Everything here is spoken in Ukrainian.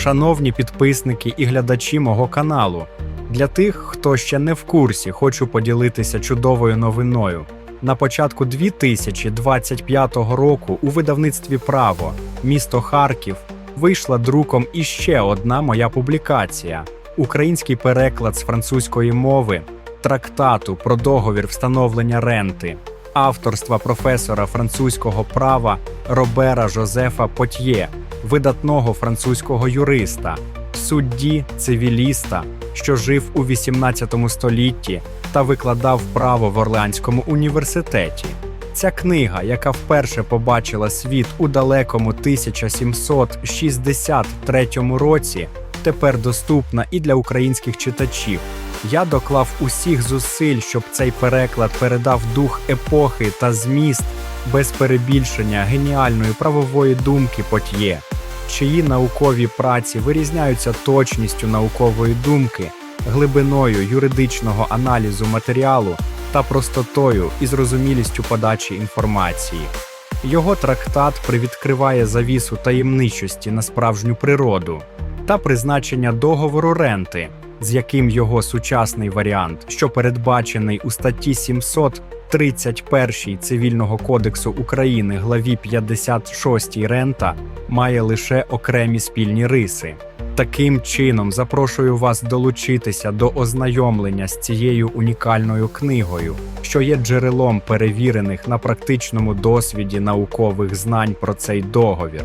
Шановні підписники і глядачі мого каналу, для тих, хто ще не в курсі, хочу поділитися чудовою новиною. На початку 2025 року у видавництві Право місто Харків вийшла друком іще одна моя публікація: український переклад з французької мови трактату про договір встановлення ренти авторства професора французького права Робера Жозефа Потьє, видатного французького юриста, судді цивіліста, що жив у 18 столітті та викладав право в Орлеанському університеті. Ця книга, яка вперше побачила світ у далекому 1763 році, тепер доступна і для українських читачів. Я доклав усіх зусиль, щоб цей переклад передав дух епохи та зміст без перебільшення геніальної правової думки Потьє, чиї наукові праці вирізняються точністю наукової думки, глибиною юридичного аналізу матеріалу та простотою і зрозумілістю подачі інформації. Його трактат привідкриває завісу таємничості на справжню природу та призначення договору ренти, з яким його сучасний варіант, що передбачений у статті 731 Цивільного кодексу України главі 56 рента, має лише окремі спільні риси. Таким чином запрошую вас долучитися до ознайомлення з цією унікальною книгою, що є джерелом перевірених на практичному досвіді наукових знань про цей договір.